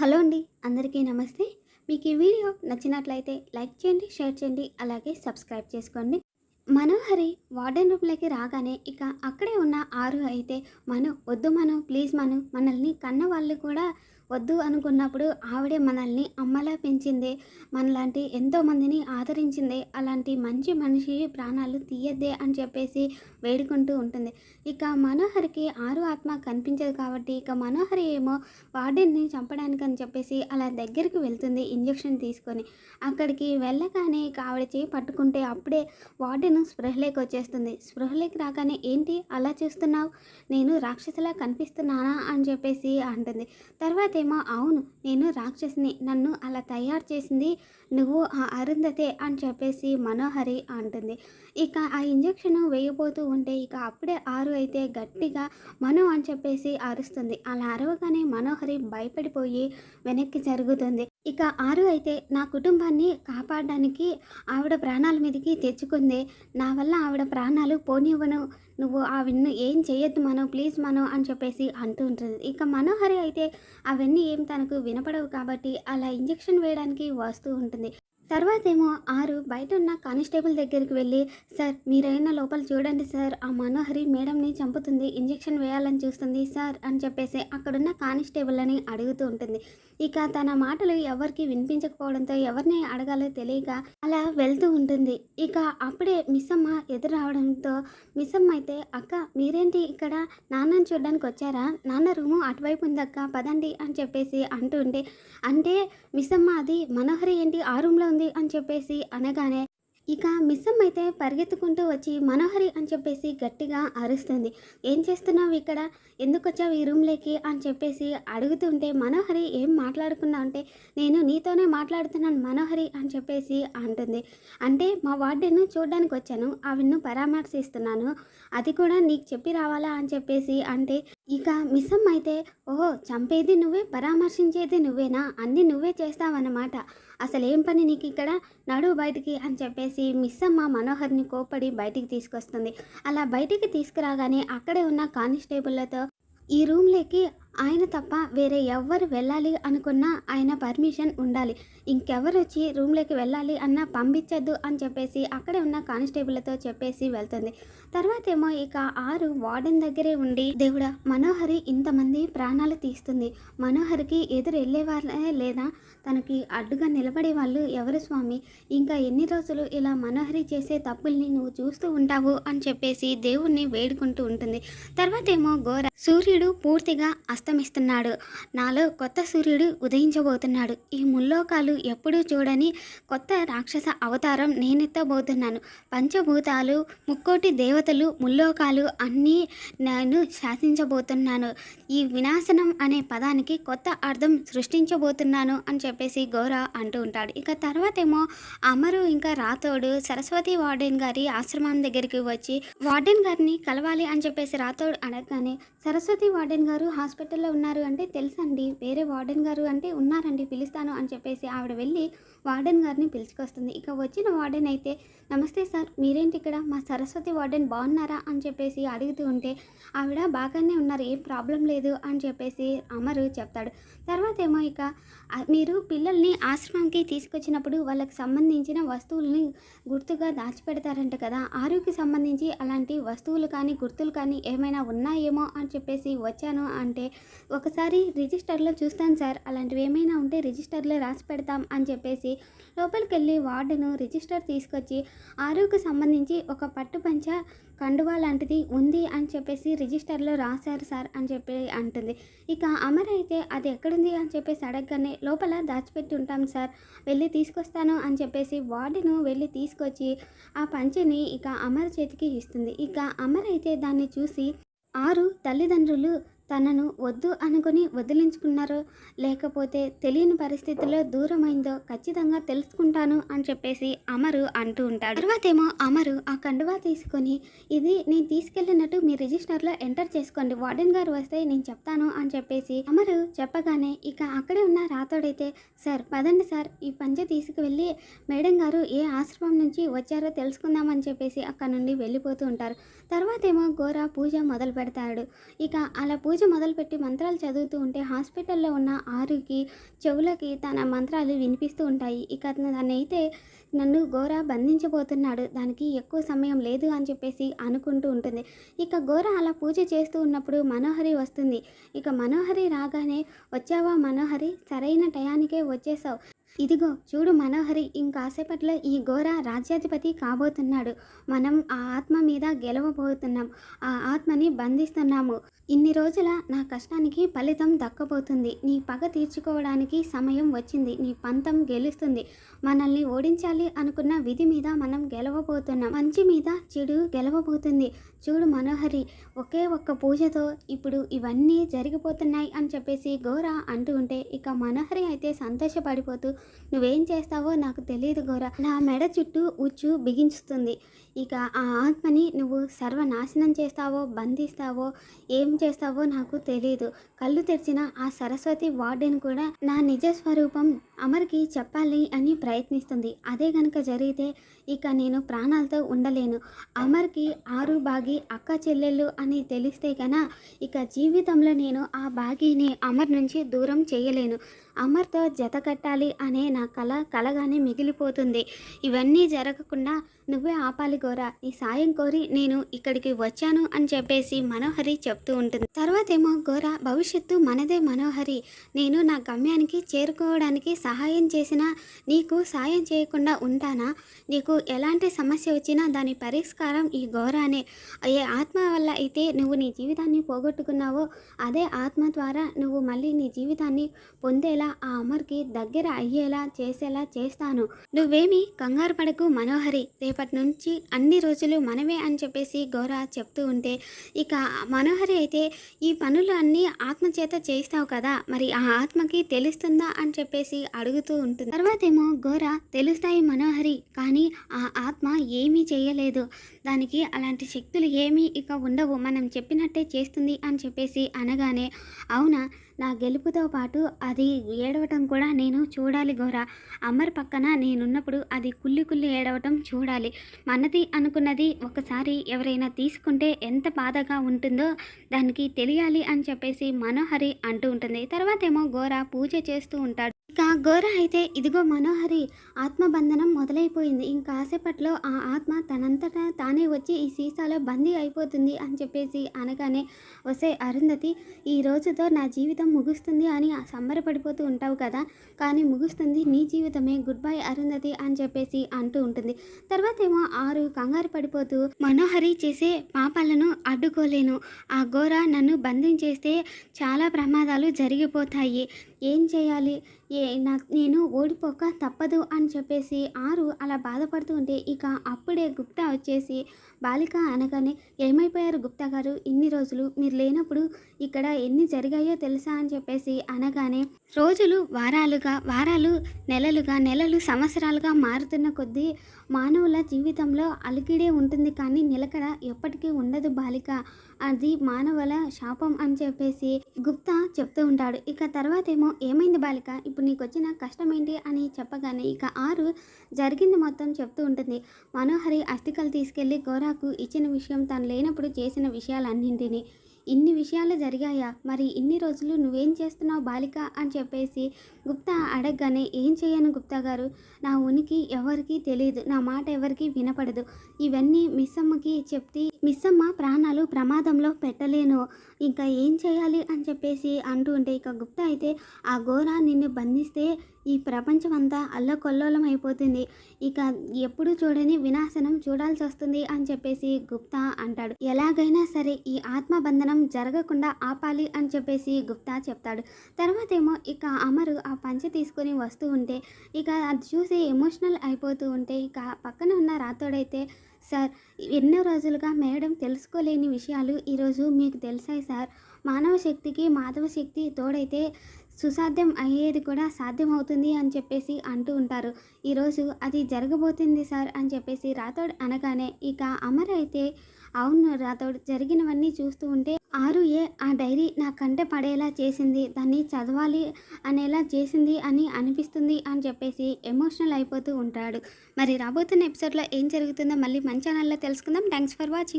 Hello అండి అందరికీ నమస్తే. మీకు ఈ వీడియో నచ్చినట్లయితే లైక్ చేయండి షేర్ చేయండి అలాగే సబ్స్క్రైబ్ చేసుకోండి. మనోహరి వార్డెన్ రూమ్లోకి రాగానే ఇక అక్కడే ఉన్న ఆరు అయితే మను వద్దు మను ప్లీజ్ మను మనల్ని కన్న వాళ్ళు కూడా వద్దు అనుకున్నప్పుడు ఆవిడే మనల్ని అమ్మలా పెంచిందే. మనలాంటి ఎంతోమందిని ఆదరించిందే. అలాంటి మంచి మనిషి ప్రాణాలు తీయద్దే అని చెప్పేసి వేడుకుంటూ ఉంటుంది. ఇక మనోహరికి ఆరు ఆత్మ కనిపించదు కాబట్టి ఇక మనోహరి ఏమో వార్డెన్ని చంపడానికి అని చెప్పేసి అలా దగ్గరికి వెళ్తుంది ఇంజెక్షన్ తీసుకొని. అక్కడికి వెళ్ళగానే ఇక ఆవిడ చేయి పట్టుకుంటే అప్పుడే వార్డెన్ స్పృహలేకి వచ్చేస్తుంది. స్పృహలేకి రాగానే ఏంటి అలా చూస్తున్నావు? నేను రాక్షసులా కనిపిస్తున్నానా? అని చెప్పేసి అంటుంది. తర్వాత ఏమో అవును నేను రాక్షసిని నన్ను అలా తయారు చేసింది నువ్వు ఆ అరుంధతే అని చెప్పేసి మనోహరి అంటుంది. ఇక ఆ ఇంజెక్షన్ వేయబోతూ ఉంటే ఇక అప్పుడే ఆరు అయితే గట్టిగా మనో అని చెప్పేసి అరుస్తుంది. అలా అరవగానే మనోహరి భయపడిపోయి వెనక్కి జరుగుతుంది. ఇక ఆరు అయితే నా కుటుంబాన్ని కాపాడడానికి ఆవిడ ప్రాణాల మీదకి తెచ్చుకుంది. నా వల్ల ఆవిడ ప్రాణాలు పోనివ్వను. నువ్వు ఆవిడను ఏం చేయొద్దు మనం ప్లీజ్ మనం అని చెప్పేసి అంటూ ఉంటుంది. ఇక మనోహరి అయితే అవన్నీ ఏం తనకు వినపడవు కాబట్టి అలా ఇంజెక్షన్ వేయడానికి వస్తూ ఉంటుంది. తర్వాత ఏమో ఆరు బయట ఉన్న కానిస్టేబుల్ దగ్గరికి వెళ్ళి సార్ మీరైనా లోపల చూడండి సార్ ఆ మనోహరి మేడంని చంపుతుంది ఇంజెక్షన్ వేయాలని చూస్తుంది సార్ అని చెప్పేసి అక్కడున్న కానిస్టేబుల్ అని అడుగుతూ ఉంటుంది. ఇక తన మాటలు ఎవరికి వినిపించకపోవడంతో ఎవరిని అడగాలో తెలియక అలా వెళ్తూ ఉంటుంది. ఇక అప్పుడే మిస్సమ్మ ఎదురు రావడంతో మిస్సమ్మ అయితే అక్క మీరేంటి ఇక్కడ నాన్నని చూడడానికి వచ్చారా? నాన్న రూము అటువైపు ఉందక్క పదండి అని చెప్పేసి అంటూ ఉంటే అంటే మిస్సమ్మ అది మనోహరి ఏంటి? ఆ రూమ్లో ఉంది? అని చెప్పేసి అనగానే ఇక మిస్సమ్ అయితే పరిగెత్తుకుంటూ వచ్చి మనోహరి అని చెప్పేసి గట్టిగా అరుస్తుంది. ఏం చేస్తున్నావు ఇక్కడ? ఎందుకు వచ్చావు ఈ రూమ్లోకి అని చెప్పేసి అడుగుతుంటే మనోహరి ఏం మాట్లాడుకున్నా అంటే నేను నీతోనే మాట్లాడుతున్నాను మనోహరి అని చెప్పేసి అంటుంది. అంటే మా వార్డెన్ను చూడడానికి వచ్చాను. ఆవిడను పరామర్శిస్తున్నాను. అది కూడా నీకు చెప్పి రావాలా? అని చెప్పేసి అంటే ఇక మిస్సమ్మ అయితే ఓహో చంపేది నువ్వే పరామర్శించేది నువ్వేనా? అన్నీ నువ్వే చేస్తావన్నమాట. అసలు ఏం పని నీకు ఇక్కడ నడు బయటికి అని చెప్పేసి మిస్సమ్మ మనోహర్ని కోపడి బయటికి తీసుకొస్తుంది. అలా బయటికి తీసుకురాగానే అక్కడే ఉన్న కానిస్టేబుల్లతో ఈ రూమ్లోకి ఆయన తప్ప వేరే ఎవ్వరు వెళ్ళాలి అనుకున్నా ఆయన పర్మిషన్ ఉండాలి. ఇంకెవరు వచ్చి రూమ్లోకి వెళ్ళాలి అన్నా పంపించద్దు అని చెప్పేసి అక్కడే ఉన్న కానిస్టేబుల్తో చెప్పేసి వెళ్తుంది. తర్వాత ఏమో ఇక ఆరు వార్డెన్ దగ్గరే ఉండి దేవుడా మనోహరి ఇంతమంది ప్రాణాలు తీస్తుంది. మనోహరికి ఎదురు వెళ్ళే వాళ్ళే లేదా? తనకి అడ్డుగా నిలబడే వాళ్ళు ఎవరు స్వామి? ఇంకా ఎన్ని రోజులు ఇలా మనోహరి చేసే తప్పుల్ని నువ్వు చూస్తూ ఉంటావు? అని చెప్పేసి దేవుణ్ణి వేడుకుంటూ ఉంటుంది. తర్వాత ఏమో ఘోర సూర్యుడు పూర్తిగా అస్తమిస్తున్నాడు. నాలో కొత్త సూర్యుడు ఉదయించబోతున్నాడు. ఈ ముల్లోకాలు ఎప్పుడూ చూడని కొత్త రాక్షస అవతారం నేనెత్తబోతున్నాను. పంచభూతాలు ముక్కోటి దేవతలు ముల్లోకాలు అన్నీ నేను శాసించబోతున్నాను. ఈ వినాశనం అనే పదానికి కొత్త అర్థం సృష్టించబోతున్నాను అని చెప్పేసి గౌర అంటూ ఉంటాడు. ఇక తర్వాత ఏమో అమరు ఇంకా రాతోడు సరస్వతి వార్డెన్ గారి ఆశ్రమం దగ్గరికి వచ్చి వార్డెన్ గారిని కలవాలి అని చెప్పేసి రాతోడు అడగగానే సరస్వతి వార్డెన్ గారు హాస్పిటల్ హాస్పిటల్లో ఉన్నారు అంటే తెలుసండి. వేరే వార్డెన్ గారు అంటే ఉన్నారండి పిలుస్తాను అని చెప్పేసి ఆవిడ వెళ్ళి వార్డెన్ గారిని పిలుచుకొస్తుంది. ఇక వచ్చిన వార్డెన్ అయితే నమస్తే సార్ మీరేంటి ఇక్కడ? మా సరస్వతి వార్డెన్ బాగున్నారా? అని చెప్పేసి అడుగుతూ ఉంటే ఆవిడ బాగానే ఉన్నారు ఏం ప్రాబ్లం లేదు అని చెప్పేసి అమరు చెప్తాడు. తర్వాత ఏమో ఇక మీరు పిల్లల్ని ఆశ్రమంకి తీసుకొచ్చినప్పుడు వాళ్ళకి సంబంధించిన వస్తువుల్ని గుర్తుగా దాచిపెడతారంట కదా. ఆరుకి సంబంధించి అలాంటి వస్తువులు కానీ గుర్తులు కానీ ఏమైనా ఉన్నాయేమో అని చెప్పేసి వచ్చాను అంటే ఒకసారి రిజిస్టర్లో చూస్తాను సార్ అలాంటివి ఏమైనా ఉంటే రిజిస్టర్లో రాసి పెడతాం అని చెప్పేసి లోపలికి వెళ్ళి వార్డును రిజిస్టర్ తీసుకొచ్చి ఆరోగ్య సంబంధించి ఒక పట్టు పంచ కండువా లాంటిది ఉంది అని చెప్పేసి రిజిస్టర్లో రాశారు సార్ అని చెప్పి అంటుంది. ఇక అమర్ అయితే అది ఎక్కడుంది అని చెప్పేసి అడగగానే లోపల దాచిపెట్టి ఉంటాం సార్ వెళ్ళి తీసుకొస్తాను అని చెప్పేసి వార్డును వెళ్ళి తీసుకొచ్చి ఆ పంచని ఇక అమర్ చేతికి ఇస్తుంది. ఇక అమర్ అయితే దాన్ని చూసి ఆరు తల్లిదండ్రులు తనను వద్దు అనుకుని వదిలించుకున్నారో లేకపోతే తెలియని పరిస్థితుల్లో దూరమైందో ఖచ్చితంగా తెలుసుకుంటాను అని చెప్పేసి అమరు అంటూ ఉంటాడు. తర్వాత ఏమో అమరు ఆ కండువా తీసుకొని ఇది నేను తీసుకెళ్ళినట్టు మీ రిజిస్టర్లో ఎంటర్ చేసుకోండి. వార్డెన్ గారు వస్తే నేను చెప్తాను అని చెప్పేసి అమరు చెప్పగానే ఇక అక్కడే ఉన్న రాతోడైతే సార్ పదండి సార్ ఈ పంచె తీసుకువెళ్ళి మేడం గారు ఏ ఆశ్రమం నుంచి వచ్చారో తెలుసుకుందామని చెప్పేసి అక్కడ నుండి వెళ్ళిపోతూ ఉంటారు. తర్వాత ఏమో గోరా పూజ మొదలు పెడతాడు ఇక అలా పూజ రోజు మొదలుపెట్టి మంత్రాలు చదువుతూ ఉంటే హాస్పిటల్లో ఉన్న ఆరుకి చెవులకి తన మంత్రాలు వినిపిస్తూ ఉంటాయి. ఇక తనైతే నన్ను గోర బంధించబోతున్నాడు. దానికి ఎక్కువ సమయం లేదు అని చెప్పేసి అనుకుంటూ ఉంటుంది. ఇక గోర అలా పూజ చేస్తూ ఉన్నప్పుడు మనోహరి వస్తుంది. ఇక మనోహరి రాగానే వచ్చావా మనోహరి? సరైన టయానికే వచ్చేసావు. ఇదిగో చూడు మనోహరి ఇంకాసేపట్లో ఈ ఘోర రాజ్యాధిపతి కాబోతున్నాడు. మనం ఆ ఆత్మ మీద గెలవబోతున్నాం. ఆ ఆత్మని బంధిస్తున్నాము. ఇన్ని రోజుల నా కష్టానికి ఫలితం దక్కబోతుంది. నీ పగ తీర్చుకోవడానికి సమయం వచ్చింది. నీ పంతం గెలుస్తుంది. మనల్ని ఓడించాలి అనుకున్న విధి మీద మనం గెలవబోతున్నాం. మంచి మీద చెడు గెలవబోతుంది. చూడు మనోహరి ఒకే ఒక్క పూజతో ఇప్పుడు ఇవన్నీ జరిగిపోతున్నాయి అని చెప్పేసి ఘోర అంటూ ఉంటే ఇక మనోహరి అయితే సంతోషపడిపోతూ నువ్వేం చేస్తావో నాకు తెలియదు గౌర. నా మెడ చుట్టూ ఉచ్చు బిగించుతుంది. ఇక ఆ ఆత్మని నువ్వు సర్వనాశనం చేస్తావో బంధిస్తావో ఏం చేస్తావో నాకు తెలియదు కళ్ళు తెరిచిన ఆ సరస్వతి వార్డెన్ కూడా నా నిజ స్వరూపం అమర్కి చెప్పాలి అని ప్రయత్నిస్తుంది. అదే కనుక జరిగితే ఇక నేను ప్రాణాలతో ఉండలేను. అమర్కి ఆరు బాగి అక్క చెల్లెళ్ళు అని తెలిస్తే కన్నా ఇక జీవితంలో నేను ఆ బాగీని అమర్ నుంచి దూరం చేయలేను. అమర్తో జత కట్టాలి నా కళ కలగానే మిగిలిపోతుంది. ఇవన్నీ జరగకుండా నువ్వే ఆపాలి గోరా. నీ సాయం కోరి నేను ఇక్కడికి వచ్చాను అని చెప్పేసి మనోహరి చెప్తూ ఉంటుంది. తర్వాతేమో గోరా భవిష్యత్తు మనదే మనోహరి. నేను నా గమ్యానికి చేరుకోవడానికి సహాయం చేసినా నీకు సాయం చేయకుండా ఉంటానా? నీకు ఎలాంటి సమస్య వచ్చినా దాని పరిష్కారం ఈ గోరానే. ఏ ఆత్మ వల్ల అయితే నువ్వు నీ జీవితాన్ని పోగొట్టుకున్నావో అదే ఆత్మ ద్వారా నువ్వు మళ్ళీ నీ జీవితాన్ని పొందేలా ఆ అమర్కి దగ్గర జరిగేలా చేసేలా చేస్తాను. నువ్వేమి కంగారు పడకు మనోహరి. రేపటి నుంచి అన్ని రోజులు మనమే అని చెప్పేసి గౌర చెప్తూ ఉంటే ఇక మనోహరి అయితే ఈ పనులు అన్నీ ఆత్మ చేత చేస్తావు కదా. మరి ఆ ఆత్మకి తెలుస్తుందా అని చెప్పేసి అడుగుతూ ఉంటుంది. తర్వాతేమో గోర తెలుస్తాయి మనోహరి కానీ ఆ ఆత్మ ఏమీ చేయలేదు. దానికి అలాంటి శక్తులు ఏమీ ఇక ఉండవు. మనం చెప్పినట్టే చేస్తుంది అని చెప్పేసి అనగానే అవునా? నా గెలుపుతో పాటు అది ఏడవటం కూడా నేను చూడాలి గోర అమర్ పక్కన నేనున్నప్పుడు అది కుల్లి కుల్లి ఏడవటం చూడాలి. మనది అనుకున్నది ఒకసారి ఎవరైనా తీసుకుంటే ఎంత బాధగా ఉంటుందో దానికి తెలియాలి అని చెప్పేసి మనోహరి అంటూ ఉంటుంది. తర్వాత ఏమో గోర పూజ చేస్తూ ఉంటాడు. ఇక గోర అయితే ఇదిగో మనోహరి ఆత్మబంధనం మొదలైపోయింది. ఇంకాసేపట్లో ఆ ఆత్మ తనంతటా తానే వచ్చి ఈ సీసాలో బందీ అయిపోతుంది అని చెప్పేసి అనగానే వసే అరుంధతి ఈ రోజుతో నా జీవితం ముగుస్తుంది అని సంబరపడిపోతూ ఉంటావు కదా. కానీ ముగుస్తుంది నీ జీవితమే. గుడ్ బై అరుంధతి అని చెప్పేసి అంటూ ఉంటుంది. తర్వాత ఏమో ఆరు కంగారు పడిపోతూ మనోహరి చేసే పాపాలను అడ్డుకోలేను. ఆ ఘోర నన్ను బంధించేస్తే చాలా ప్రమాదాలు జరిగిపోతాయి. ఏం చేయాలి? ఏ నా నేను ఓడిపోక తప్పదు అని చెప్పేసి ఆరు అలా బాధపడుతూ ఉంటే ఇక అప్పుడే గుప్తా వచ్చేసి బాలిక అనగానే ఏమైపోయారు గుప్తా గారు? ఇన్ని రోజులు మీరు లేనప్పుడు ఇక్కడ ఎన్ని జరిగాయో తెలుసా అని చెప్పేసి అనగానే రోజులు వారాలుగా వారాలు నెలలుగా నెలలు సంవత్సరాలుగా మారుతున్న కొద్దీ మానవుల జీవితంలో అలికిడే ఉంటుంది కానీ నిలకడ ఎప్పటికీ ఉండదు బాలిక. అది మానవుల శాపం అని చెప్పేసి గుప్తా చెప్తూ ఉంటాడు. ఇక తర్వాత ఏమో ఏమైంది బాలిక? ఇప్పుడు నీకు వచ్చిన కష్టం ఏంటి అని చెప్పగానే ఇక ఆరు జరిగింది మొత్తం చెప్తూ ఉంటుంది. మనోహరి అస్థికలు తీసుకెళ్ళి గోరాకు ఇచ్చిన విషయం తను లేనప్పుడు చేసిన విషయాలన్నింటినీ. ఇన్ని విషయాలు జరిగాయా? మరి ఇన్ని రోజులు నువ్వేం చేస్తున్నావు బాలిక? అని చెప్పేసి గుప్తా అడగగానే ఏం చేయను గుప్తా గారు? నా ఉనికి ఎవరికీ తెలియదు నా మాట ఎవరికీ వినపడదు. ఇవన్నీ మిస్సమ్మకి చెప్తే మిస్సమ్మ ప్రాణాలు ప్రమాదంలో పెట్టలేను. ఇంకా ఏం చేయాలి అని చెప్పేసి అంటూ ఉంటే ఇక గుప్తా అయితే ఆ ఘోర నిన్ను బంధిస్తే ఈ ప్రపంచం అంతా అల్లకొల్లోలం అయిపోతుంది ఇక ఎప్పుడు చూడని వినాశనం చూడాల్సి వస్తుంది అని చెప్పేసి గుప్తా అంటాడు. ఎలాగైనా సరే ఈ ఆత్మబంధనం జరగకుండా ఆపాలి అని చెప్పేసి గుప్తా చెప్తాడు. తర్వాత ఏమో ఇక అమరు ఆ పంచె తీసుకొని వస్తూ ఉంటే ఇక అది చూసి ఎమోషనల్ అయిపోతూ ఉంటే ఇక పక్కన ఉన్న రాతోడైతే సార్ ఎన్నో రోజులుగా మేడం తెలుసుకోలేని విషయాలు ఈరోజు మీకు తెలిసాయి సార్. మానవ శక్తికి మాధవ శక్తి తోడైతే సుసాధ్యం అయ్యేది కూడా సాధ్యం అవుతుంది అని చెప్పేసి అంటూ ఉంటారు. ఈరోజు అది జరగబోతుంది సార్ అని చెప్పేసి రాథోడ్ అనగానే ఇక అమర్ అయితే అవును రాథోడ్ జరిగినవన్నీ చూస్తూ ఉంటే ఆరు ఏ ఆ డైరీ నా కంటే పడేలా చేసింది దాన్ని చదవాలి అనేలా చేసింది అని అనిపిస్తుంది అని చెప్పేసి ఎమోషనల్ అయిపోతూ ఉంటాడు. మరి రాబోతున్న ఎపిసోడ్లో ఏం జరుగుతుందో మళ్ళీ మంచి ఛానల్లో తెలుసుకుందాం. Thanks for watching.